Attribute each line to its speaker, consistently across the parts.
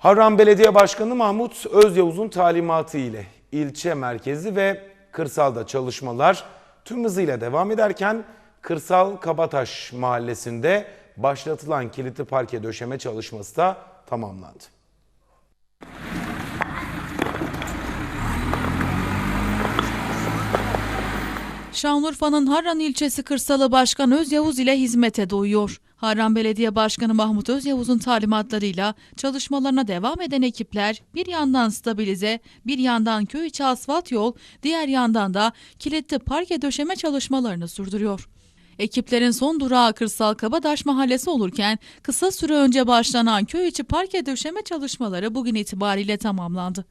Speaker 1: Harran Belediye Başkanı Mahmut Özyavuz'un talimatı ile ilçe merkezi ve kırsalda çalışmalar tüm hızıyla devam ederken Kırsal Kabataş mahallesinde başlatılan kilitli parke döşeme çalışması da tamamlandı.
Speaker 2: Şanlıurfa'nın Harran ilçesi Kırsalı Başkan Özyavuz ile hizmete doyuyor. Harran Belediye Başkanı Mahmut Özyavuz'un talimatlarıyla çalışmalarına devam eden ekipler bir yandan stabilize, bir yandan köy içi asfalt yol, diğer yandan da kilitli parke döşeme çalışmalarını sürdürüyor. Ekiplerin son durağı Kırsal Kabadaş Mahallesi olurken kısa süre önce başlanan köy içi parke döşeme çalışmaları bugün itibariyle tamamlandı.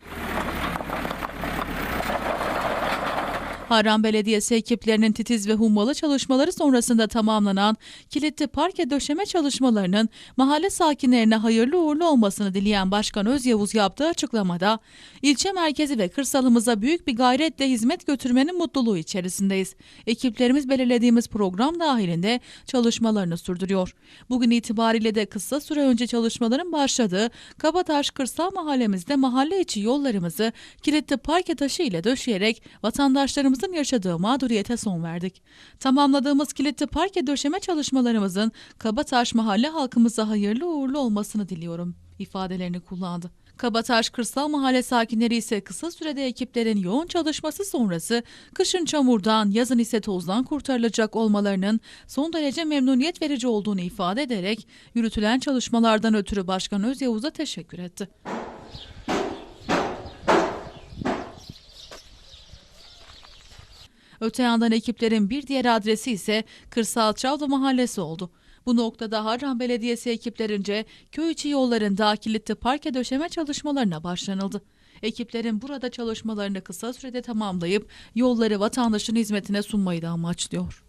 Speaker 2: Harran Belediyesi ekiplerinin titiz ve hummalı çalışmaları sonrasında tamamlanan kilitli parke döşeme çalışmalarının mahalle sakinlerine hayırlı uğurlu olmasını dileyen Başkan Özyavuz yaptığı açıklamada ilçe merkezi ve kırsalımıza büyük bir gayretle hizmet götürmenin mutluluğu içerisindeyiz. Ekiplerimiz belirlediğimiz program dahilinde çalışmalarını sürdürüyor. Bugün itibariyle de kısa süre önce çalışmaların başladığı Kabataş Kırsal Mahallemizde mahalle içi yollarımızı kilitli parke taşı ile döşeyerek vatandaşlarımızın yaşadığı mağduriyete son verdik. Tamamladığımız kilitli parke döşeme çalışmalarımızın Kabataş mahalle halkımıza hayırlı uğurlu olmasını diliyorum ifadelerini kullandı. Kabataş Kırsal Mahalle sakinleri ise kısa sürede ekiplerin yoğun çalışması sonrası kışın çamurdan, yazın ise tozdan kurtarılacak olmalarının son derece memnuniyet verici olduğunu ifade ederek yürütülen çalışmalardan ötürü Başkan Özyavuz'a teşekkür etti. Öte yandan ekiplerin bir diğer adresi ise Kırsal Çavlu Mahallesi oldu. Bu noktada Harran Belediyesi ekiplerince köy içi yollarında kilitli parke döşeme çalışmalarına başlanıldı. Ekiplerin burada çalışmalarını kısa sürede tamamlayıp yolları vatandaşın hizmetine sunmayı da amaçlıyor.